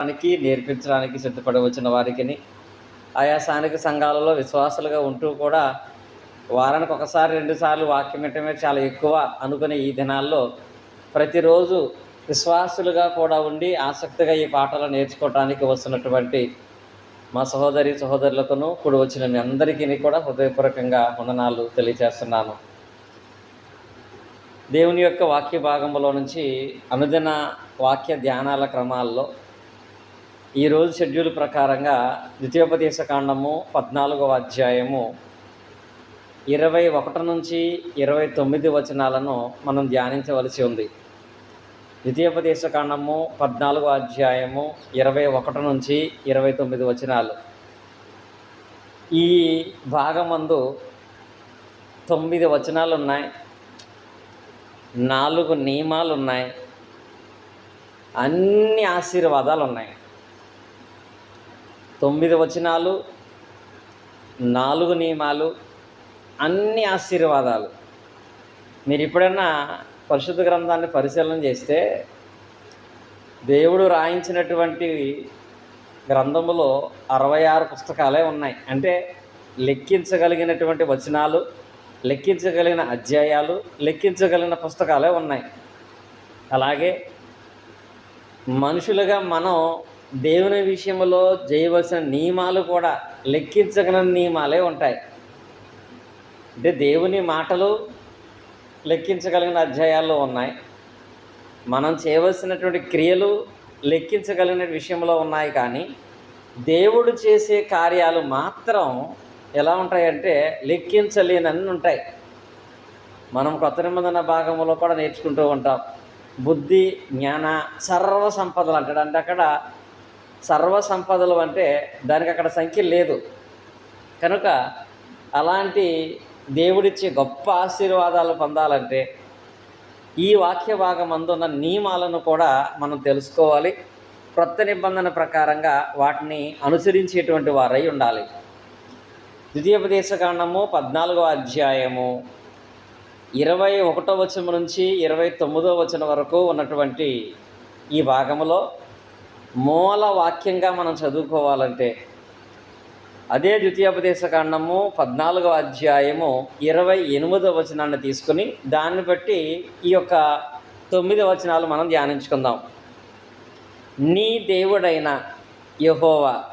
దానికి నేర్పించడానికి సిద్ధపడవచ్చిన వారికి ఆయా స్థానిక సంఘాలలో విశ్వాసులుగా ఉంటూ కూడా వారానికి ఒకసారి రెండుసార్లు వాక్యం వింటమే చాలా ఎక్కువ అనుకునే ఈ దినాల్లో ప్రతిరోజు విశ్వాసులుగా కూడా ఉండి ఆసక్తిగా ఈ పాటలు నేర్చుకోవటానికి వస్తున్నటువంటి మా సహోదరి సహోదరులకును ఇప్పుడు వచ్చిన మీ అందరికీ కూడా హృదయపూర్వకంగా వందనాలు తెలియజేస్తున్నాను. దేవుని యొక్క వాక్య భాగంలో నుంచి అనుదిన వాక్య ధ్యానాల క్రమాల్లో ఈరోజు షెడ్యూల్ ప్రకారంగా ద్వితీయోపదేశ కాండము పద్నాలుగవ అధ్యాయము ఇరవై ఒకటి నుంచి ఇరవై తొమ్మిది వచనాలను మనం ధ్యానించవలసి ఉంది. ద్వితీయోపదేశ కాండము పద్నాలుగో అధ్యాయము ఇరవై ఒకటి నుంచి ఇరవై తొమ్మిది వచనాలు. ఈ భాగమందు తొమ్మిది వచనాలు ఉన్నాయి నాలుగు నియమాలు ఉన్నాయి అన్ని ఆశీర్వాదాలు ఉన్నాయి తొమ్మిది వచనాలు నాలుగు నియమాలు అన్ని ఆశీర్వాదాలు. మీరు ఎప్పుడైనా పరిశుద్ధ గ్రంథాన్ని పరిశీలన చేస్తే దేవుడు రాయించినటువంటి గ్రంథములో అరవై ఆరు పుస్తకాలే ఉన్నాయి. అంటే లెక్కించగలిగినటువంటి వచనాలు లెక్కించగలిగిన అధ్యాయాలు లెక్కించగలిగిన పుస్తకాలే ఉన్నాయి. అలాగే మనుషులుగా మనం దేవుని విషయంలో చేయవలసిన నియమాలు కూడా లెక్కించగలిగిన నియమాలే ఉంటాయి. అంటే దేవుని మాటలు లెక్కించగలిగిన అధ్యాయాల్లో ఉన్నాయి. మనం చేయవలసినటువంటి క్రియలు లెక్కించగలిగిన విషయంలో ఉన్నాయి కానీ దేవుడు చేసే కార్యాలు మాత్రం ఎలా ఉంటాయంటే లెక్కించలేనన్ని ఉంటాయి. మనం కొత్త నిబంధన భాగంలో కూడా నేర్చుకుంటూ ఉంటాం. బుద్ధి జ్ఞాన సర్వ సంపదలు అంటాడు. అంటే అక్కడ సర్వ సంపదలు అంటే దానికి అక్కడ సంఖ్య లేదు. కనుక అలాంటి దేవుడిచ్చే గొప్ప ఆశీర్వాదాలు పొందాలంటే ఈ వాక్య భాగం అందున్న నియమాలను కూడా మనం తెలుసుకోవాలి. క్రొత్త నిబంధన ప్రకారంగా వాటిని అనుసరించేటువంటి వారై ఉండాలి. ద్వితీయోపదేశకాండము పద్నాలుగో అధ్యాయము ఇరవై ఒకటో వచనం నుంచి ఇరవై తొమ్మిదో వచనం వరకు ఉన్నటువంటి ఈ భాగంలో మూల వాక్యంగా మనం చదువుకోవాలంటే అదే ద్వితీయోపదేశకాండము పద్నాలుగవ అధ్యాయము ఇరవై ఎనిమిదవ వచనాన్ని తీసుకుని దాన్ని బట్టి ఈ యొక్క తొమ్మిది వచనాలు మనం ధ్యానించుకుందాం. నీ దేవుడైన యహోవా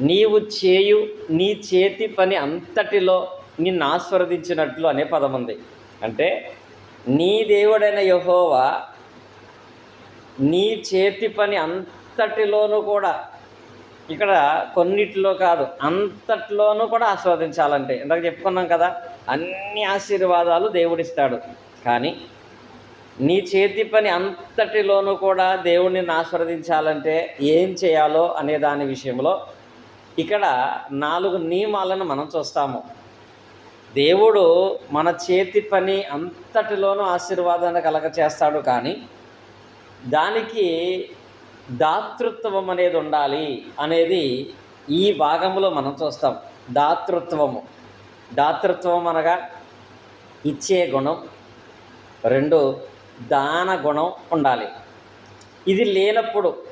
నీవు చేయు నీ చేతి పని అంతటిలో నిన్ను ఆస్వాదించినట్లు అనే పదం ఉంది. అంటే నీ దేవుడైన యహోవా నీ చేతి పని అంతటిలోనూ కూడా ఇక్కడ కొన్నిటిలో కాదు అంతటిలోనూ కూడా ఆస్వాదించాలంటే ఇందాక చెప్పుకున్నాం కదా అన్ని ఆశీర్వాదాలు దేవుడిస్తాడు. కానీ నీ చేతి పని అంతటిలోనూ కూడా దేవుడిని ఆస్వాదించాలంటే ఏం చేయాలో అనే దాని విషయంలో ఇక్కడ నాలుగు నియమాలను మనం చూస్తాము. దేవుడు మన చేతి పని అంతటిలోనూ ఆశీర్వాదాన్ని కలగ చేస్తాడు కానీ దానికి దాతృత్వం అనేది ఉండాలి అనేది ఈ భాగంలో మనం చూస్తాం. దాతృత్వము. దాతృత్వం అనగా ఇచ్చే గుణం. రెండు దాన గుణం ఉండాలి. ఇది లేనప్పుడు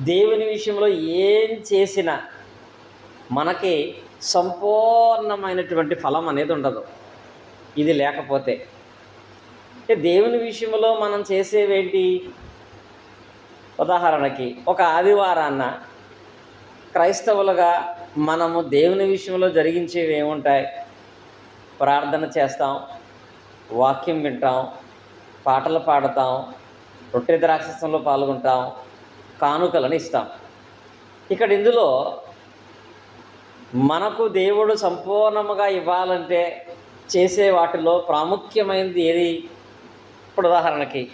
దేవుని విషయంలో ఏం చేసినా మనకి సంపూర్ణమైనటువంటి ఫలం అనేది ఉండదు. ఇది లేకపోతే. దేవుని విషయంలో మనం చేసేవేంటి? ఉదాహరణకి ఒక ఆదివారాన్న క్రైస్తవులుగా మనము దేవుని విషయంలో జరిగించేవి ఏముంటాయి? ప్రార్థన చేస్తాం వాక్యం వింటాం పాటలు పాడతాం రొట్టె ద్రాక్షసంలో పాల్గొంటాం కానుకలను ఇస్తాం. ఇక్కడ ఇందులో మనకు దేవుడు సంపూర్ణముగా ఇవ్వాలంటే చేసే వాటిలో ప్రాముఖ్యమైనది ఏది? ఇప్పుడు ఉదాహరణకి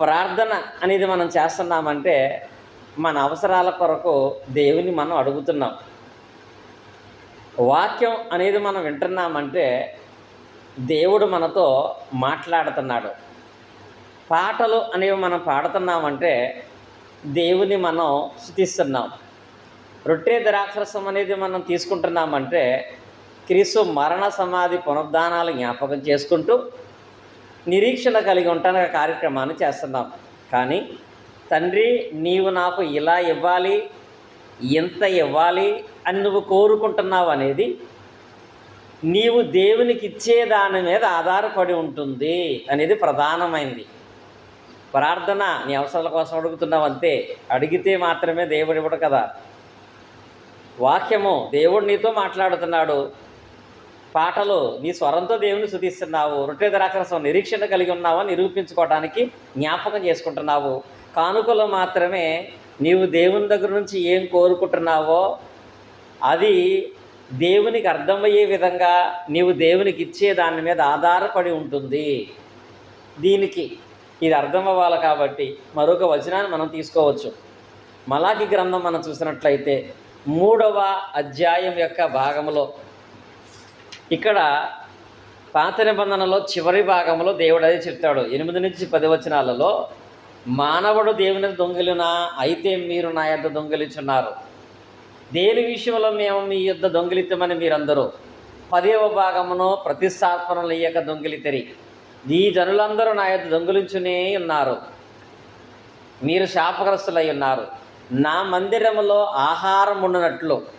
ప్రార్థన అనేది మనం చేస్తున్నామంటే మన అవసరాల కొరకు దేవుని మనం అడుగుతున్నాం. వాక్యం అనేది మనం వింటున్నామంటే దేవుడు మనతో మాట్లాడుతున్నాడు. పాటలు అనేవి మనం పాడుతున్నామంటే దేవుని మనం స్థుతిస్తున్నాం. రొట్టె ద్రాక్షరసం అనేది మనం తీసుకుంటున్నామంటే క్రీస్తు మరణ సమాధి పునరుద్ధానాలు జ్ఞాపకం చేసుకుంటూ నిరీక్షణ కలిగి ఉంటాను ఆ కార్యక్రమాన్ని చేస్తున్నాం. కానీ తండ్రి నీవు నాకు ఇలా ఇవ్వాలి ఇంత ఇవ్వాలి అని నువ్వు కోరుకుంటున్నావు అనేది నీవు దేవునికి ఇచ్చే దాని మీద ఆధారపడి ఉంటుంది అనేది ప్రధానమైంది. ప్రార్థన నీ అవసరాల కోసం అడుగుతున్నావు అంతే. అడిగితే మాత్రమే దేవుడు ఇవ్వడు కదా. వాక్యము దేవుడు నీతో మాట్లాడుతున్నాడు. పాటలు నీ స్వరంతో దేవుని శుతిస్తున్నావు రొట్టె ద్రాక్షరసం నిరీక్షణ కలిగి ఉన్నావా నిరూపించుకోవడానికి జ్ఞాపకం చేసుకుంటున్నావు. కానుకలు మాత్రమే నీవు దేవుని దగ్గర నుంచి ఏం కోరుకుంటున్నావో అది దేవునికి అర్థమయ్యే విధంగా నీవు దేవునికి ఇచ్చే దాని మీద ఆధారపడి ఉంటుంది. దీనికి ఇది అర్థం అవ్వాలి కాబట్టి మరొక వచనాన్ని మనం తీసుకోవచ్చు. మలాకి గ్రంథం మనం చూసినట్లయితే మూడవ అధ్యాయం యొక్క భాగంలో ఇక్కడ పాత నిబంధనలో చివరి భాగంలో దేవుడు అదే చెప్తాడు. ఎనిమిది నుంచి పది వచనాలలో మానవుడు దేవుని దొంగిలినా అయితే మీరు నా యొద్ దొంగిలించున్నారు. దేని విషయంలో మేము మీ యొద్ దొంగిలితమని మీరందరూ? పదేవ భాగమును ప్రతిష్టాపనలు ఇయ్యక దొంగిలితరి ఈ జనులందరూ నా యొద్ దొంగిలించునే ఉన్నారు. మీరు శాపగ్రస్తులై ఉన్నారు. నా మందిరములో ఆహారం ఉండనట్లు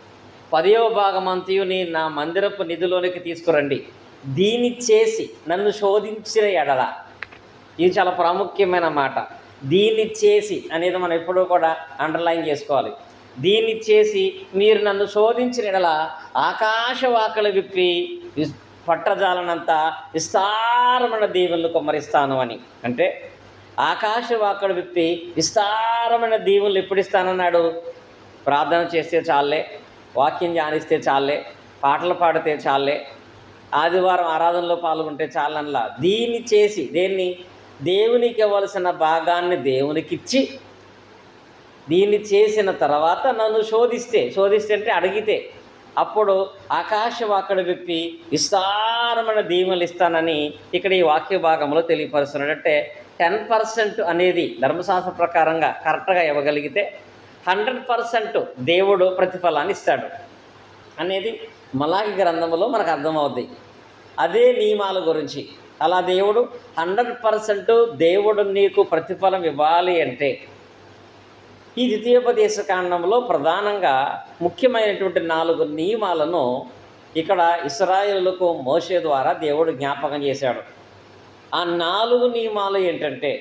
పదవ భాగమంతయు నీ నా మందిరపు నిధిలోనికి తీసుకురండి. దీన్ని చేసి నన్ను శోధించిన ఎడల. ఇది చాలా ప్రాముఖ్యమైన మాట. దీన్ని చేసి అనేది మనం ఎప్పుడూ కూడా అండర్లైన్ చేసుకోవాలి. దీన్ని చేసి మీరు నన్ను శోధించిన ఎడల ఆకాశవాకలు విప్పి విస్- పట్టజాలనంత విస్తారమైన దీవులను కుమ్మరిస్తాను అని. అంటే ఆకాశవాకలు విప్పి విస్తారమైన దీవులు ఎప్పుడు ఇస్తానన్నాడు? ప్రార్థన చేస్తే చాలే వాక్యం ధ్యానిస్తే చాలే పాటలు పాడితే చాలే ఆదివారం ఆరాధనలో పాల్గొంటే చాలనలా. దీన్ని చేసి దేన్ని? దేవునికి ఇవ్వవలసిన భాగాన్ని దేవునికిచ్చి దీన్ని చేసిన తర్వాత నన్ను శోధిస్తే శోధిస్తే అంటే అడిగితే అప్పుడు ఆకాశం అక్కడ విప్పి విస్తారమైన దీవెనలు ఇస్తానని ఇక్కడ ఈ వాక్య భాగంలో తెలియపరుస్తున్నాడు. అంటే టెన్ పర్సెంట్ అనేది ధర్మశాస్త్ర ప్రకారంగా కరెక్ట్గా ఇవ్వగలిగితే హండ్రెడ్ పర్సెంట్ దేవుడు ప్రతిఫలాన్ని ఇస్తాడు అనేది మలాకి గ్రంథంలో మనకు అర్థమవుద్ది. అదే నియమాల గురించి. అలా దేవుడు హండ్రెడ్ పర్సెంట్ దేవుడు నీకు ప్రతిఫలం ఇవ్వాలి అంటే ఈ ద్వితీయోపదేశ కాండంలో ప్రధానంగా ముఖ్యమైనటువంటి నాలుగు నియమాలను ఇక్కడ ఇస్రాయేలులకు మోసే ద్వారా దేవుడు జ్ఞాపకం చేశాడు. ఆ నాలుగు నియమాలు ఏంటంటే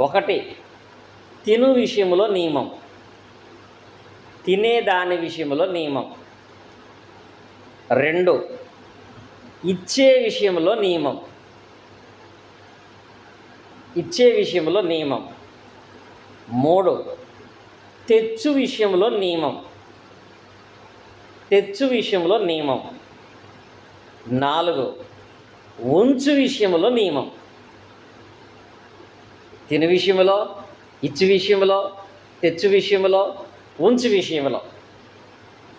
ఒకటి తిను విషయంలో నియమం. తినే దాని విషయంలో నియమం. రెండు ఇచ్చే విషయంలో నియమం. ఇచ్చే విషయంలో నియమం. మూడు తెచ్చు విషయంలో నియమం. తెచ్చు విషయంలో నియమం. నాలుగు ఉంచు విషయంలో నియమం. తిని విషయంలో ఇచ్చు విషయంలో తెచ్చు విషయంలో ఉంచు విషయంలో.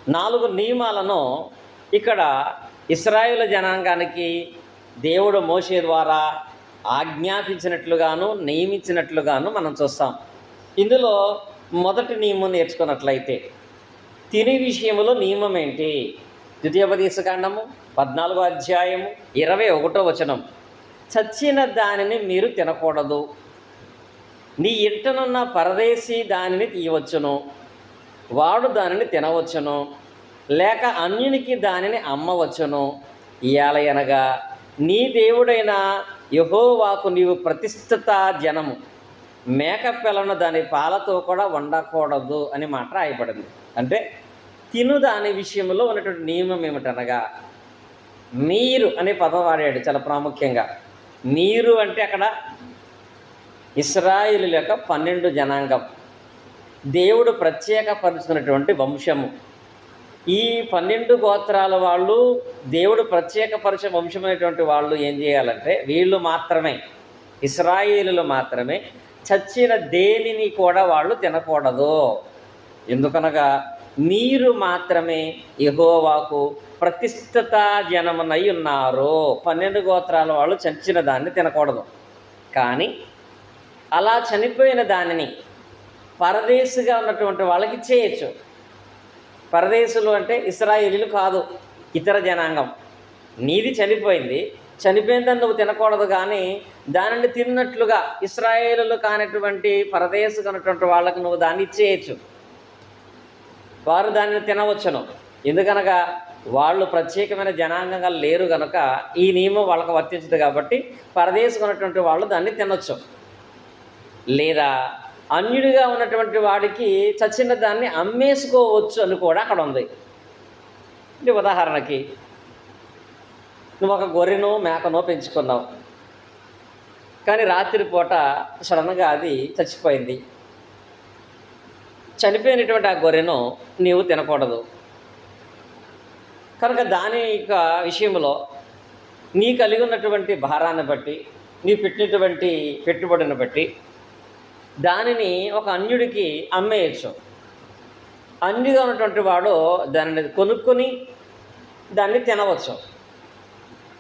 నాలుగు నియమాలను ఇక్కడ ఇస్రాయుల జనాంగానికి దేవుడు మోసే ద్వారా ఆజ్ఞాపించినట్లుగాను నియమించినట్లుగాను మనం చూస్తాం. ఇందులో మొదటి నియమం నేర్చుకున్నట్లయితే తిని విషయంలో నియమం ఏంటి? ద్వితీయోపదేశకాండము పద్నాలుగో అధ్యాయము ఇరవై ఒకటో వచనం. చచ్చిన దానిని మీరు తినకూడదు. నీ ఇట్టనున్న పరదేశీ దానిని తీయవచ్చును వాడు దానిని తినవచ్చును లేక అన్యునికి దానిని అమ్మవచ్చును. ఇయాలయనగా నీ దేవుడైన యహోవాకు నీవు ప్రతిష్ఠిత జనము. మేకపిల్లను దాని పాలతో కూడా వండకూడదు అని మాట రాయబడింది. అంటే తిను దాని విషయంలో ఉన్నటువంటి నియమం ఏమిటనగా మీరు అనే పదం వాడాడు చాలా ప్రాముఖ్యంగా. మీరు అంటే అక్కడ ఇస్రాయిల్ యొక్క పన్నెండు జనాంగం. దేవుడు ప్రత్యేకపరుచుకున్నటువంటి వంశము. ఈ పన్నెండు గోత్రాల వాళ్ళు దేవుడు ప్రత్యేకపరిచే వంశమైనటువంటి వాళ్ళు ఏం చేయాలంటే వీళ్ళు మాత్రమే ఇస్రాయిలు మాత్రమే చచ్చిన దేనిని కూడా వాళ్ళు తినకూడదు. ఎందుకనగా మీరు మాత్రమే యెహోవాకు ప్రతిష్ఠిత జనమునై ఉన్నారు. పన్నెండు గోత్రాల వాళ్ళు చచ్చిన దాన్ని తినకూడదు. కానీ అలా చనిపోయిన దానిని పరదేశిగా ఉన్నటువంటి వాళ్ళకి చేయొచ్చు. పరదేశులు అంటే ఇస్రాయేలీలు కాదు ఇతర జనాంగం. నీది చనిపోయింది చనిపోయిందని నువ్వు తినకూడదు కానీ దానిని తిన్నట్లుగా ఇస్రాయేలు కానటువంటి పరదేశు ఉన్నటువంటి వాళ్ళకు నువ్వు దాన్ని ఇచ్చేయచ్చు. వారు దానిని తినవచ్చును. ఎందుకనగా వాళ్ళు ప్రత్యేకమైన జనాంగంగా లేరు గనక ఈ నియమం వాళ్ళకు వర్తించదు కాబట్టి పరదేశం ఉన్నటువంటి వాళ్ళు దాన్ని తినొచ్చు. లేదా అన్యుడిగా ఉన్నటువంటి వాడికి చచ్చిన దాన్ని అమ్మేసుకోవచ్చు అని కూడా అక్కడ ఉంది. అంటే ఉదాహరణకి నువ్వు ఒక గొర్రెనో మేకనో పెంచుకున్నావు. కానీ రాత్రిపూట సడన్గా అది చచ్చిపోయింది. చనిపోయినటువంటి ఆ గొర్రెను నీవు తినకూడదు. కనుక దాని యొక్క విషయంలో నీ కలిగి ఉన్నటువంటి భారాన్ని బట్టి నీ పెట్టినటువంటి పెట్టుబడిని బట్టి దానిని ఒక అన్యుడికి అమ్మేయచ్చు. అన్యుగా ఉన్నటువంటి వాడు దానిని కొనుక్కొని దాన్ని తినవచ్చు.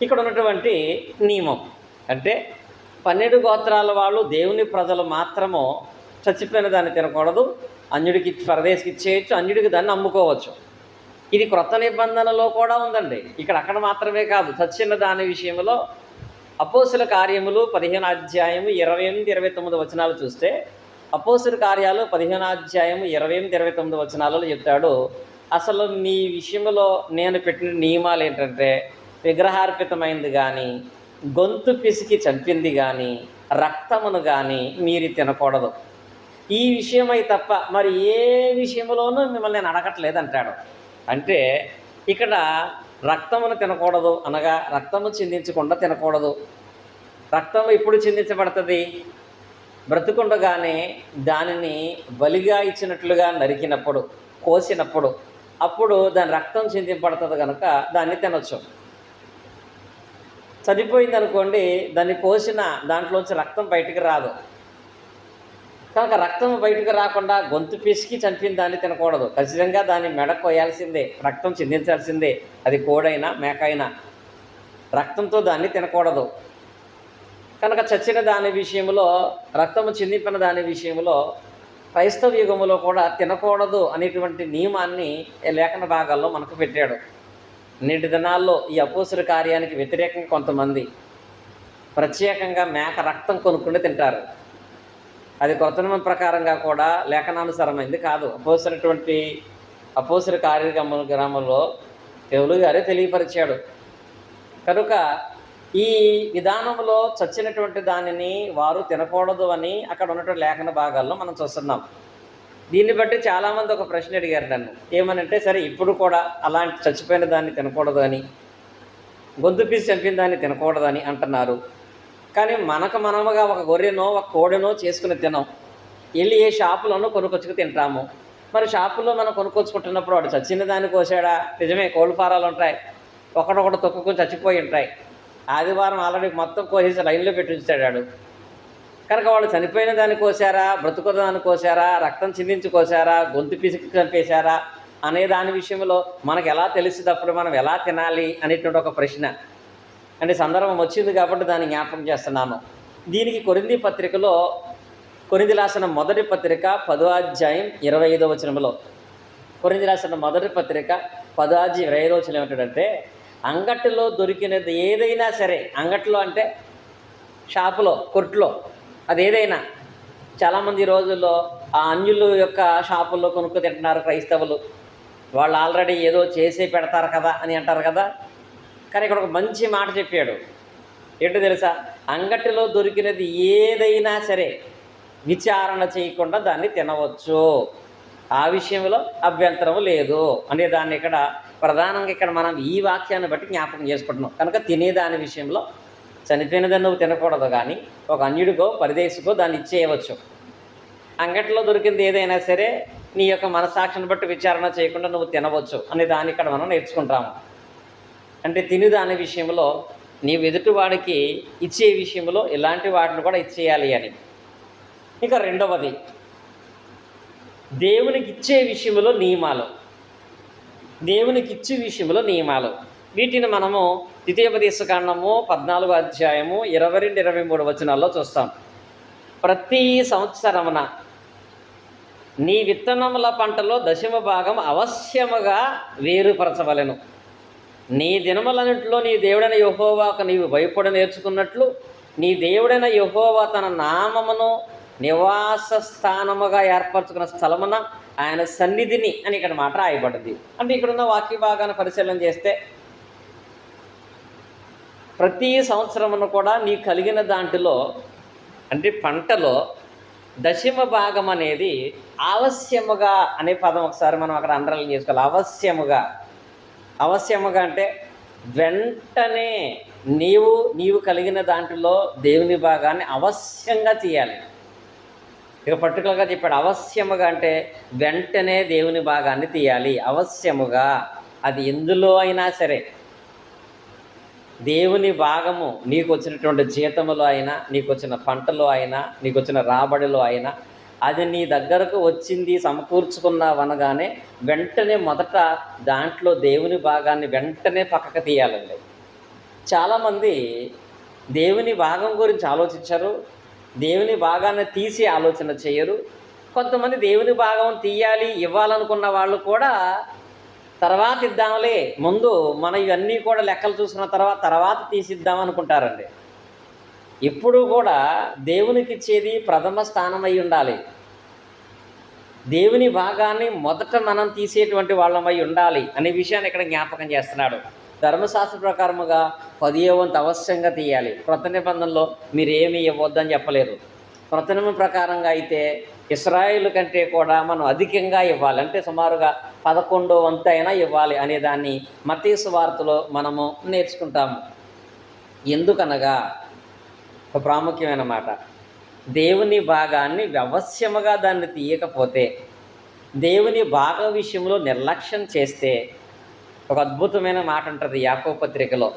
ఇక్కడ ఉన్నటువంటి నియమం. అంటే పన్నెండు గోత్రాల వాళ్ళు దేవుని ప్రజలు మాత్రము చచ్చిపోయిన దాన్ని తినకూడదు. అన్యుడికి పరదేశికి ఇచ్చేయచ్చు. అన్యుడికి దాన్ని అమ్ముకోవచ్చు. ఇది క్రొత్త నిబంధనలో కూడా ఉందండి. ఇక్కడ అక్కడ మాత్రమే కాదు. చచ్చిన దాని విషయంలో అపోసుల కార్యములు పదిహేను అధ్యాయము ఇరవై ఎనిమిది ఇరవై తొమ్మిది వచనాలు చూస్తే అపోసుల కార్యాలు పదిహేను అధ్యాయము ఇరవై ఎనిమిది ఇరవై తొమ్మిది వచనాలలో చెప్తాడు. అసలు నీ విషయంలో నేను పెట్టిన నియమాలు ఏంటంటే విగ్రహార్పితమైంది కానీ గొంతు పిసికి చంపింది కానీ రక్తమును కానీ మీరు తినకూడదు. ఈ విషయమై తప్ప మరి ఏ విషయంలోనూ మిమ్మల్ని నేను అడగట్లేదు అంటాడు అంటే ఇక్కడ రక్తమును తినకూడదు అనగా రక్తము చిందించకుండా తినకూడదు. రక్తం ఎప్పుడు చిందించబడుతుంది? బ్రతుకుండగానే దానిని బలిగా ఇచ్చినట్లుగా నరికినప్పుడు కోసినప్పుడు అప్పుడు దాని రక్తం చిందింపడుతుంది కనుక దాన్ని తినొచ్చు. చనిపోయింది అనుకోండి దాన్ని కోసిన దాంట్లోంచి రక్తం బయటికి రాదు. కనుక రక్తం బయటకు రాకుండా గొంతు పిసికి చంపిన దాన్ని తినకూడదు. ఖచ్చితంగా దాన్ని మెడ కోయాల్సిందే రక్తం చిందించాల్సిందే. అది కోడైనా మేకైనా రక్తంతో దాన్ని తినకూడదు. కనుక చచ్చిన దాని విషయంలో రక్తము చిందింపిన దాని విషయంలో క్రైస్తవ యుగములో కూడా తినకూడదు అనేటువంటి నియమాన్ని ఈ లేఖన భాగాల్లో మనకు పెట్టాడు. నేటి దినాల్లో ఈ అపోసుల కార్యానికి వ్యతిరేకంగా కొంతమంది ప్రత్యేకంగా మేక రక్తం కొనుక్కుని తింటారు. అది కొత్త నియమం ప్రకారంగా కూడా లేఖనానుసారమైంది కాదు. అపోసినటువంటి అపోసిన కార్యక్రమ గ్రామంలో తెలుగు గారే తెలియపరిచాడు. కనుక ఈ విధానంలో చచ్చినటువంటి దానిని వారు తినకూడదు అని అక్కడ ఉన్నటువంటి లేఖన భాగాల్లో మనం చూస్తున్నాం. దీన్ని బట్టి చాలామంది ఒక ప్రశ్న అడిగారు నన్ను. ఏమనంటే సరే ఇప్పుడు కూడా అలాంటి చచ్చిపోయిన దాన్ని తినకూడదు అని గొంతు పీసి చంపిన దాన్ని తినకూడదని అంటున్నారు. కానీ మనకు మనముగా ఒక గొర్రెనో ఒక కోడెనో చేసుకుని తినం వెళ్ళి ఏ షాపులోనో కొనుక్కొచ్చుకు తింటాము. మరి షాపులో మనం కొనుక్కొచ్చుకుంటున్నప్పుడు వాడు చచ్చిన దాన్ని కోసాడా? నిజమే కోళ్ళు ఫారాలు ఉంటాయి. ఒకడొకడు తొక్కుకొని చచ్చిపోయి ఉంటాయి. ఆదివారం ఆల్రెడీ మొత్తం కోసేసి లైన్లో పెట్టి వాడు. కనుక వాళ్ళు చనిపోయిన దాన్ని కోసారా? బ్రతుకున్న దాన్ని కోసారా? రక్తం చిందించి కోసారా? గొంతు పిసికి చంపేశారా? అనే దాని విషయంలో మనకు ఎలా తెలుస్తుంది? అప్పుడు మనం ఎలా తినాలి? అనేటువంటి ఒక ప్రశ్న. అంటే సందర్భం వచ్చింది కాబట్టి దాన్ని జ్ఞాపకం చేస్తున్నాను. దీనికి కొరింది పత్రికలో కొరింది రాసిన మొదటి పత్రిక పదో అధ్యాయం ఇరవై ఐదో వచనంలో. కొరింది రాసిన మొదటి పత్రిక పదో అధ్యాయం ఇరవై ఐదో వచనం ఏమిటంటే అంగట్లో దొరికినది ఏదైనా సరే అంగట్లో అంటే షాపులో కొట్లో అది ఏదైనా. చాలామంది రోజుల్లో ఆ అన్యుల యొక్క షాపుల్లో కొనుక్కు తింటున్నారు క్రైస్తవులు. వాళ్ళు ఆల్రెడీ ఏదో చేసి పెడతారు కదా అని అంటారు కదా. కానీ ఇక్కడ ఒక మంచి మాట చెప్పాడు. ఏంటో తెలుసా? అంగటిలో దొరికినది ఏదైనా సరే విచారణ చేయకుండా దాన్ని తినవచ్చు. ఆ విషయంలో అభ్యంతరం లేదు. అనే దాన్ని ఇక్కడ ప్రధానంగా ఇక్కడ మనం ఈ వాక్యాన్ని బట్టి జ్ఞాపకం చేసుకుంటున్నాం. కనుక తినేదాని విషయంలో చనిపోయినదని నువ్వు తినకూడదు కానీ ఒక అన్యుడికో పరిదేశికో దాన్ని ఇచ్చేయవచ్చు. అంగట్లో దొరికింది ఏదైనా సరే నీ యొక్క మనసాక్షిని బట్టి విచారణ చేయకుండా నువ్వు తినవచ్చు అనే దాన్ని ఇక్కడ మనం నేర్చుకుంటాము. అంటే తినుదాని విషయంలో నీవు ఎదుటివాడికి ఇచ్చే విషయంలో ఇలాంటి వాటిని కూడా ఇచ్చేయాలి అని. ఇక రెండవది దేవునికి ఇచ్చే విషయంలో నియమాలు. దేవునికి ఇచ్చే విషయంలో నియమాలు. వీటిని మనము ద్వితీయోపదేశకాండము పద్నాలుగు అధ్యాయము ఇరవై రెండు ఇరవై మూడు వచనాల్లో చూస్తాం. ప్రతి సంవత్సరమున నీ విత్తనముల పంటలో దశమ భాగం అవశ్యముగా వేరుపరచవలెను. నీ దినములన్నింటిలో నీ దేవుడైన యహోవాకు నీవు భయపడ నేర్చుకున్నట్లు నీ దేవుడైన యహోవా తన నామమును నివాస స్థానముగా ఏర్పరచుకున్న స్థలమున ఆయన సన్నిధిని అని ఇక్కడ మాట రాయబడింది. అంటే ఇక్కడున్న వాక్య భాగాన్ని పరిశీలన చేస్తే ప్రతి సంవత్సరమును కూడా నీ కలిగిన దాంట్లో అంటే పంటలో దశమ భాగం అనేది ఆవశ్యముగా అనే పదం ఒకసారి మనం అక్కడ అండర్లైన్ చేసుకోవాలి. అవశ్యముగా అవశ్యముగా అంటే వెంటనే నీవు నీవు కలిగిన దాంట్లో దేవుని భాగాన్ని అవశ్యంగా తీయాలి. ఇక పర్టికులర్గా చెప్పాడు అవశ్యముగా అంటే వెంటనే దేవుని భాగాన్ని తీయాలి. అవశ్యముగా అది ఎందులో అయినా సరే. దేవుని భాగము నీకు వచ్చినటువంటి జీతములో అయినా నీకు వచ్చిన పంటలో అయినా నీకు వచ్చిన రాబడిలో అయినా అది నీ దగ్గరకు వచ్చింది సమకూర్చుకున్నావు అనగానే వెంటనే మొదట దాంట్లో దేవుని భాగాన్ని వెంటనే పక్కకు తీయాలండి. చాలామంది దేవుని భాగం గురించి ఆలోచించరు దేవుని భాగాన్ని తీసి ఆలోచన చేయరు. కొంతమంది దేవుని భాగం తీయాలి ఇవ్వాలనుకున్న వాళ్ళు కూడా తర్వాత ఇద్దాంలే ముందు మనం ఇవన్నీ కూడా లెక్కలు చూసిన తర్వాత తర్వాత తీసిద్దాం అనుకుంటారండి. ఇప్పుడు కూడా దేవునికి ఇచ్చేది ప్రథమ స్థానం అయి ఉండాలి. దేవుని భాగాన్ని మొదట మనం తీసేటువంటి వాళ్ళమై ఉండాలి అనే విషయాన్ని ఇక్కడ జ్ఞాపకం చేస్తున్నాడు. ధర్మశాస్త్ర ప్రకారముగా పదియో వంతు అవశ్యంగా తీయాలి. క్రొత్త నిబంధనలో మీరు ఇవ్వద్దని చెప్పలేదు. క్రొత్త నిబంధన ప్రకారంగా అయితే ఇస్రాయిల్ కంటే కూడా మనం అధికంగా ఇవ్వాలి. అంటే సుమారుగా పదకొండో వంతు అయినా ఇవ్వాలి అనేదాన్ని మతీసు వార్తలో మనము నేర్చుకుంటాము. ఎందుకనగా ఒక ప్రాముఖ్యమైన మాట. దేవుని భాగాన్ని వ్యవస్యముగా దాన్ని తీయకపోతే దేవుని భాగ విషయంలో నిర్లక్ష్యం చేస్తే ఒక అద్భుతమైన మాట ఉంటుంది యాకో పత్రికలో.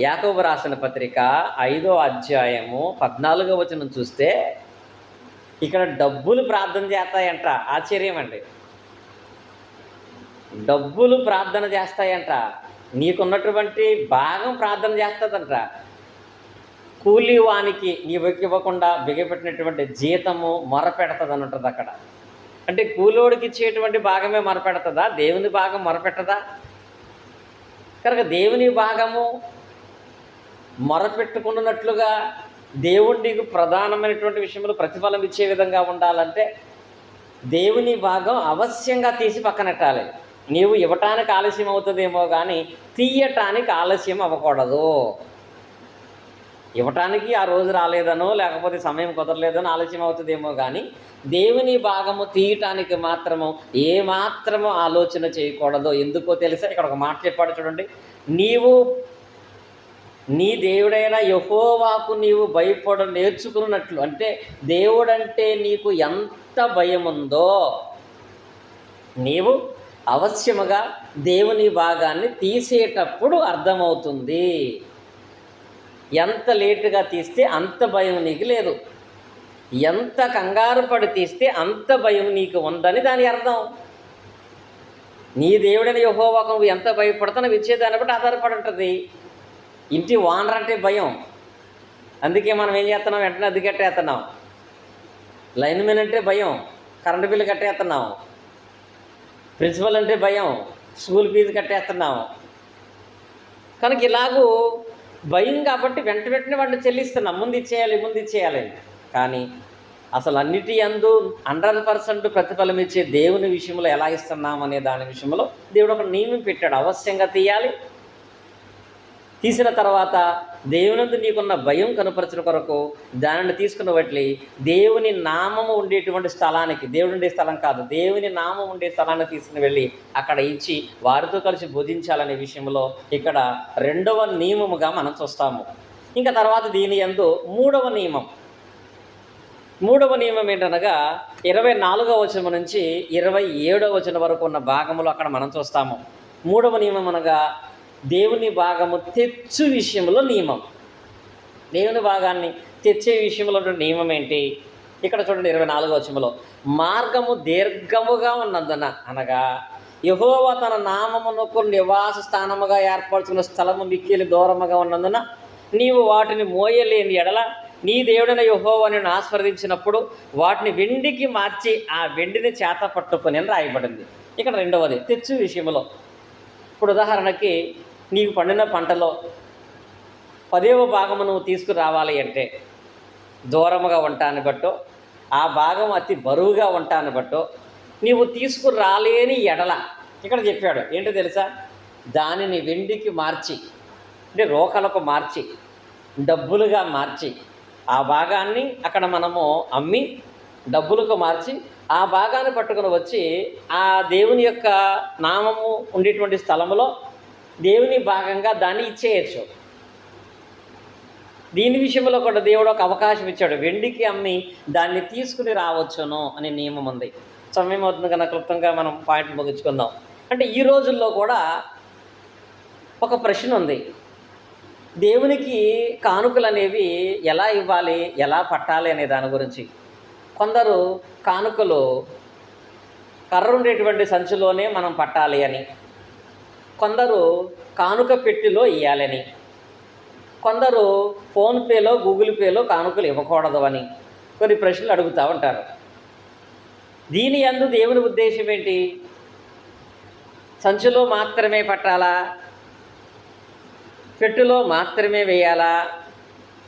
యాకోబు రాసిన పత్రిక ఐదో అధ్యాయము పద్నాలుగో వచనం చూస్తే ఇక్కడ డబ్బులు ప్రార్థన చేస్తాయంట ఆశ్చర్యం అండి. డబ్బులు ప్రార్థన చేస్తాయంట నీకున్నటువంటి భాగం ప్రార్థన చేస్తుందంట కూలి వానికి ఇవ్వకుండా బిగపెట్టినటువంటి జీతము మొరపెడతది అని ఉంటుంది అక్కడ. అంటే కూలోడికి ఇచ్చేటువంటి భాగమే మొరపెడుతుందా? దేవుని భాగం మొరపెట్టదా? కనుక దేవుని భాగము మొరపెట్టుకున్నట్లుగా దేవుడికి ప్రధానమైనటువంటి విషయంలో ప్రతిఫలం ఇచ్చే విధంగా ఉండాలంటే దేవుని భాగం అవశ్యంగా తీసి పక్కనెట్టాలి. నీవు ఇవ్వటానికి ఆలస్యం అవుతుందేమో కానీ తీయటానికి ఆలస్యం అవ్వకూడదు. ఇవ్వటానికి ఆ రోజు రాలేదనో లేకపోతే సమయం కుదరలేదనో ఆలస్యం అవుతుందేమో కానీ దేవుని భాగము తీయటానికి మాత్రము ఏ మాత్రము ఆలోచన చేయకూడదు ఎందుకో తెలుసా ఇక్కడ ఒక మాట చెప్పాడు చూడండి. నీవు నీ దేవుడైన యహోవాకు నీవు భయపడ నేర్చుకున్నట్లు అంటే దేవుడంటే నీకు ఎంత భయం ఉందో నీవు అవశ్యముగా దేవుని భాగాన్ని తీసేటప్పుడు అర్థమవుతుంది. ఎంత లేటుగా తీస్తే అంత భయం నీకు లేదు. ఎంత కంగారు పడి తీస్తే అంత భయం నీకు ఉందని దాని అర్థం. నీ దేవుడైన యహోవాకు నువ్వు ఎంత భయపడతానో ఇచ్చేదాన్ని బట్టి ఆధారపడి ఉంటుంది. ఇంటి ఓనర్ అంటే భయం. అందుకే మనం ఏం చేస్తున్నాం? వెంటనే అది కట్టేస్తున్నాం. లైన్మెన్ అంటే భయం. Current bill కట్టేస్తున్నాం. ప్రిన్సిపల్ అంటే భయం. స్కూల్ ఫీజు కట్టేస్తున్నాం. కనుక ఇలాగూ భయం కాబట్టి వెంట వెంటనే వాళ్ళు చెల్లిస్తున్నాం ముందు ఇచ్చేయాలి ముందు ఇచ్చేయాలి కానీ అసలు అన్నిటి అందు హండ్రెడ్ పర్సెంట్ ప్రతిఫలం ఇచ్చే దేవుని విషయంలో ఎలా ఇస్తున్నాం అనే దాని విషయంలో దేవుడు ఒక నియమం పెట్టాడు. అవశ్యంగా తీయాలి తీసిన తర్వాత దేవునందు నీకున్న భయం కనపరచిన కొరకు దానిని తీసుకున్న బట్టి దేవుని నామము ఉండేటువంటి స్థలానికి దేవుడు ఉండే స్థలం కాదు దేవుని నామం ఉండే స్థలానికి తీసుకుని వెళ్ళి అక్కడ ఇచ్చి వారితో కలిసి బోధించాలనే విషయంలో ఇక్కడ రెండవ నియమముగా మనం చూస్తాము. ఇంకా తర్వాత దీని యందు మూడవ నియమం. మూడవ నియమం ఏంటనగా ఇరవై నాలుగవ వచనం నుంచి ఇరవై ఏడవ వచనం వరకు ఉన్న భాగములు అక్కడ మనం చూస్తాము. మూడవ నియమం అనగా దేవుని భాగము తెచ్చు విషయంలో నియమం. దేవుని భాగాన్ని తెచ్చే విషయంలో నియమం ఏంటి? ఇక్కడ చూడండి ఇరవై నాలుగో వచనంలో మార్గము దీర్ఘముగా ఉన్నందున అనగా యహోవ తన నామమునకు నివాస స్థానముగా ఏర్పరచుకున్న స్థలము మిక్కిలి దూరముగా ఉన్నందున నీవు వాటిని మోయలేని ఎడల నీ దేవుడైన యహోవా నేను ఆస్వాదించినప్పుడు వాటిని వెండికి మార్చి ఆ వెండిని చేత పట్టుకొని అని రాయబడింది. ఇక్కడ రెండవది తెచ్చు విషయంలో. ఇప్పుడు ఉదాహరణకి నీకు పండిన పంటలో పదేవ భాగము నువ్వు తీసుకురావాలి అంటే దూరముగా ఉంటాను బట్టో ఆ భాగం అతి బరువుగా ఉంటాను బట్టో నీవు తీసుకురాలేని ఎడల. ఇక్కడ చెప్పాడు ఏంటో తెలుసా? దానిని వెండికి మార్చి అంటే రోకలకు మార్చి డబ్బులుగా మార్చి ఆ భాగాన్ని అక్కడ మనము అమ్మి డబ్బులకు మార్చి ఆ భాగాన్ని పట్టుకుని వచ్చి ఆ దేవుని యొక్క నామము ఉండేటువంటి స్థలంలో దేవుని భాగంగా దాన్ని ఇచ్చేయచ్చు. దీని విషయంలో కూడా దేవుడు ఒక అవకాశం ఇచ్చాడు. వెండికి అమ్మి దాన్ని తీసుకుని రావచ్చును అనే నియమం ఉంది. సమయం అవుతుంది కనుక క్లుప్తంగా మనం పాయింట్ ముగించుకుందాం. అంటే ఈ రోజుల్లో కూడా ఒక ప్రశ్న ఉంది. దేవునికి కానుకలు అనేవి ఎలా ఇవ్వాలి ఎలా పట్టాలి అనే దాని గురించి. కొందరు కానుకలు కర్ర ఉండేటువంటి సంచిలోనే మనం పట్టాలి అని. కొందరు కానుక పెట్టిలో ఇవ్వాలని కొందరు ఫోన్పేలో గూగుల్ పేలో కానుకలు ఇవ్వకూడదు అని కొన్ని ప్రశ్నలు అడుగుతూ ఉంటారు. దీని అందు దేవుని ఉద్దేశం ఏంటి? సంచిలో మాత్రమే పట్టాలా? పెట్టెలో మాత్రమే వేయాలా?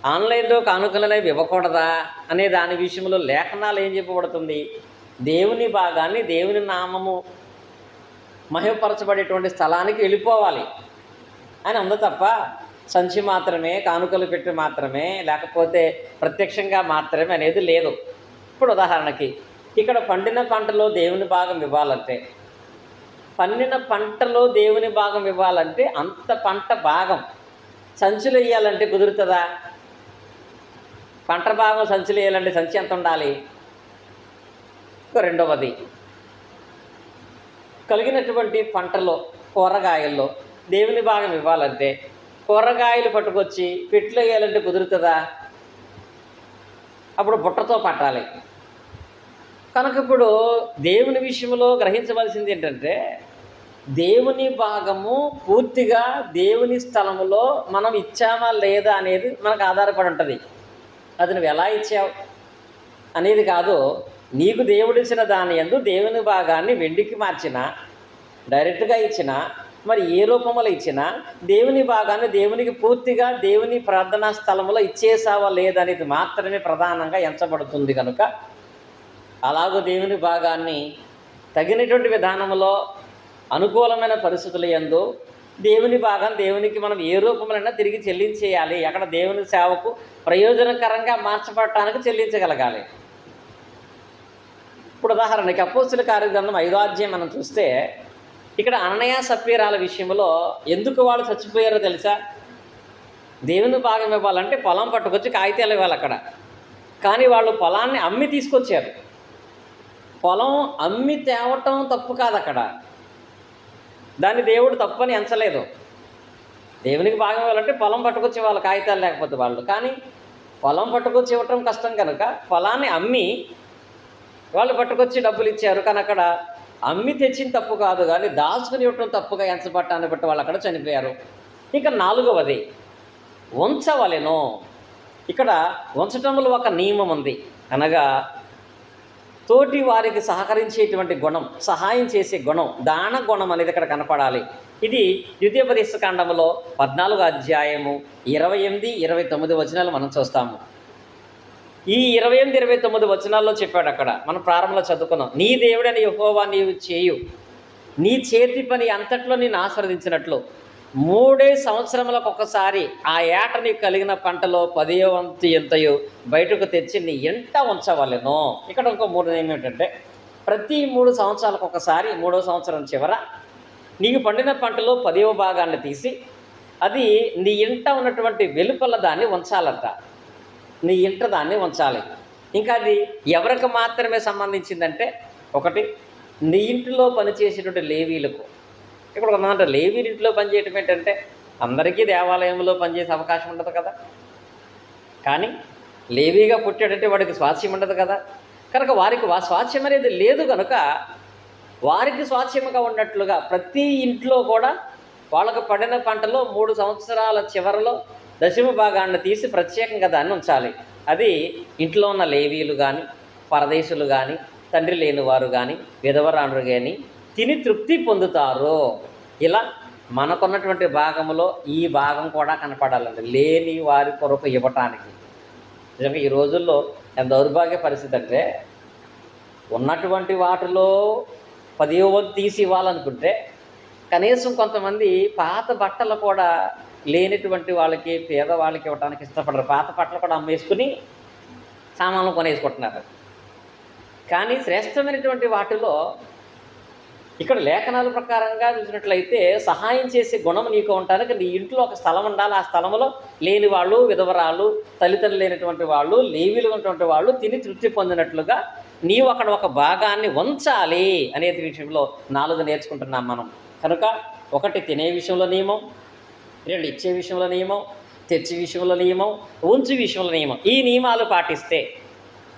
ఆన్లైన్లో కానుకలు అనేవి ఇవ్వకూడదా? అనే దాని విషయంలో లేఖనాలు ఏం చెప్పబడుతుంది? దేవుని భాగాన్ని దేవుని నామము మహిమపరచబడేటువంటి స్థలానికి వెళ్ళిపోవాలి అని అందు తప్ప సంచి మాత్రమే కానుకలు పెట్టి మాత్రమే లేకపోతే ప్రత్యక్షంగా మాత్రమే అనేది లేదు. ఇప్పుడు ఉదాహరణకి ఇక్కడ పండిన పంటలో దేవుని భాగం ఇవ్వాలంటే పండిన పంటలో దేవుని భాగం ఇవ్వాలంటే అంత పంట భాగం సంచులు వేయాలంటే కుదురుతుందా? పంట భాగం సంచులు వేయాలంటే సంచి ఎంత ఉండాలి? రెండవది. కలిగినటువంటి పంటలో కూరగాయల్లో దేవుని భాగం ఇవ్వాలంటే కూరగాయలు పట్టుకొచ్చి పెట్టులో వేయాలంటే కుదురుతుందా? అప్పుడు బుట్టతో పట్టాలి. కనుక ఇప్పుడు దేవుని విషయంలో గ్రహించవలసింది ఏంటంటే దేవుని భాగము పూర్తిగా దేవుని స్థలములో మనం ఇచ్చామా లేదా అనేది మనకు ఆధారపడి ఉంటుంది. అది నువ్వు ఎలా ఇచ్చావు అనేది కాదు. నీకు దేవుడిచ్చిన దాని ఎందు దేవుని భాగాన్ని వెండికి మార్చిన డైరెక్ట్గా ఇచ్చిన మరి ఏ రూపంలో ఇచ్చినా దేవుని భాగాన్ని దేవునికి పూర్తిగా దేవుని ప్రార్థనా స్థలంలో ఇచ్చేసావా లేదనేది మాత్రమే ప్రధానంగా ఎంచబడుతుంది కనుక అలాగూ దేవుని భాగాన్ని తగినటువంటి విధానంలో అనుకూలమైన పరిస్థితులు యందు దేవుని భాగం దేవునికి మనం ఏ రూపంలో తిరిగి చెల్లించేయాలి. అక్కడ దేవుని సేవకు ప్రయోజనకరంగా మార్చబడటానికి చెల్లించగలగాలి. ఇప్పుడు ఉదాహరణకి అపోస్తుల కార్యగ్రంథం ఐదో అధ్యాయం మనం చూస్తే ఇక్కడ అననయ సప్పీరాల విషయంలో ఎందుకు వాళ్ళు చచ్చిపోయారో తెలుసా? దేవుని భాగం ఇవ్వాలంటే పొలం పట్టుకొచ్చి కాగితాలు ఇవ్వాలి అక్కడ. కానీ వాళ్ళు పొలాన్ని అమ్మి తీసుకొచ్చారు. పొలం అమ్మి తేవటం తప్పు కాదు అక్కడ. దాన్ని దేవుడు తప్పని ఎంచలేదు. దేవునికి భాగం ఇవ్వాలంటే పొలం పట్టుకొచ్చే వాళ్ళు కాగితాలు లేకపోతే వాళ్ళు. కానీ పొలం పట్టుకొచ్చి ఇవ్వటం కష్టం కనుక పొలాన్ని అమ్మి వాళ్ళు పట్టుకొచ్చి డబ్బులు ఇచ్చారు కానీ అక్కడ అమ్మి తెచ్చిన తప్పు కాదు కానీ దాచుకుని ఇవ్వటం తప్పుగా ఎంచబట్టాన్ని బట్టి వాళ్ళు అక్కడ చనిపోయారు. ఇక నాలుగవది వంచవలెను. ఇక్కడ వంచటంలో ఒక నియమం ఉంది. అనగా తోటి వారికి సహకరించేటువంటి గుణం సహాయం చేసే గుణం దాన గుణం అనేది ఇక్కడ కనపడాలి. ఇది ద్వితీయోపదేశ కాండంలో పద్నాలుగు అధ్యాయము ఇరవై ఎనిమిది ఇరవై తొమ్మిది వచనాలు మనం చూస్తాము. ఈ ఇరవై ఎనిమిది ఇరవై తొమ్మిది వచనాల్లో చెప్పాడు అక్కడ. మనం ప్రారంభంలో చదువుకున్నాం నీ దేవుడని యహోవా నీవు చేయు. నీ చేతి పని అంతట్లో నేను ఆస్వాదించినట్లు మూడే సంవత్సరములకు ఒకసారి ఆ ఏట నీకు కలిగిన పంటలో పదియో వంతు ఎంతయో బయటకు తెచ్చి నీ ఎంత ఉంచవలను. ఇక్కడ ఇంకో మూడు ఏమిటంటే ప్రతి మూడు సంవత్సరాలకు ఒకసారి మూడో సంవత్సరం చివర నీకు పండిన పంటలో పదివ భాగాన్ని తీసి అది నీ ఇంట ఉన్నటువంటి వెలుపల దాన్ని ఉంచాలంట. నీ ఇంట దాన్ని ఉంచాలి. ఇంకా అది ఎవరికి మాత్రమే సంబంధించిందంటే ఒకటి నీ ఇంటిలో పనిచేసేటువంటి లేవీలకు. ఇక్కడ కొంతమంది లేవీ ఇంట్లో పనిచేయటం ఏంటంటే అందరికీ దేవాలయంలో పనిచేసే అవకాశం ఉండదు కదా. కానీ లేవీగా పుట్టాడంటే వాడికి స్వాస్థ్యం ఉండదు కదా. కనుక వారికి వా స్వాస్థ్యం అనేది లేదు కనుక వారికి స్వాస్థ్యముగా ఉన్నట్లుగా ప్రతి ఇంట్లో కూడా వాళ్ళకు పడిన పంటలో మూడు సంవత్సరాల చివరలో దశమ భాగాన్ని తీసి ప్రత్యేకంగా దాన్ని ఉంచాలి. అది ఇంట్లో ఉన్న లేవీలు కానీ పరదేశులు కానీ తండ్రి లేనివారు కానీ విధవరాణులు కానీ తిని తృప్తి పొందుతారు. ఇలా మనకున్నటువంటి భాగంలో ఈ భాగం కూడా కనపడాలండి. లేని వారి కొరకు ఇవ్వటానికి. నిజంగా ఈ రోజుల్లో ఎంత దౌర్భాగ్య పరిస్థితి అంటే ఉన్నటువంటి వాటిలో పదివ వంతు తీసి ఇవ్వాలనుకుంటే కనీసం కొంతమంది పాత బట్టలు కూడా లేనటువంటి వాళ్ళకి పేదవాళ్ళకి ఇవ్వడానికి ఇష్టపడరు. పాత పట్టలు కూడా అమ్మేసుకుని సామాన్లు కొనేసుకుంటున్నారు. కానీ శ్రేష్టమైనటువంటి వాటిలో ఇక్కడ లేఖనాల ప్రకారంగా చూసినట్లయితే సహాయం చేసే గుణం నీకు ఉండడానికి నీ ఇంట్లో ఒక స్థలం ఉండాలి. ఆ స్థలంలో లేని వాళ్ళు విధవరాలు తల్లిదండ్రులు లేనటువంటి వాళ్ళు లేవీలు ఉన్నటువంటి వాళ్ళు తిని తృప్తి పొందినట్లుగా నీవు అక్కడ ఒక భాగాన్ని ఉంచాలి అనేది విషయంలో నాలుగు నేర్చుకుంటున్నాం మనం. కనుక ఒకటి తినే విషయంలో నియమం రెండు ఇచ్చే విషయంలో నియమం తెచ్చే విషయంలో నియమం ఉంచు విషయంలో నియమం. ఈ నియమాలు పాటిస్తే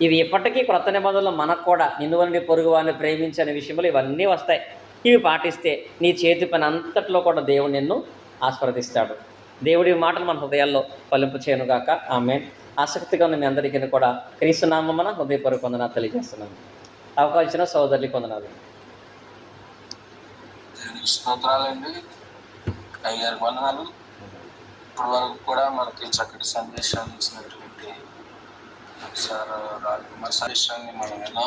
ఇవి ఇప్పటికీ క్రొత్త నిబంధనలు మనకు కూడా నిన్ను పొరుగు వారిని ప్రేమించని విషయంలో ఇవన్నీ వస్తాయి. ఇవి పాటిస్తే నీ చేతి పని అంతట్లో కూడా దేవుడు నిన్ను ఆస్వాదిస్తాడు దేవుడి మాటలు మన హృదయాల్లో ఫలింపు చేయనుగాక ఆమె ఆసక్తిగా ఉన్న మీ అందరికీ కూడా క్రీస్తునామన హృదయపూర్వక వందనాలు తెలియజేస్తున్నాను. అవకాశం ఇచ్చిన సోదరులు స్తోత్రాలండి. అయ్యారు. వందనాలు ఇప్పటి వరకు కూడా మనకి చక్కటి సందేశాన్ని ఇచ్చినటువంటి సార్ రాజ్కుమార్ సందేశాన్ని మనం ఎలా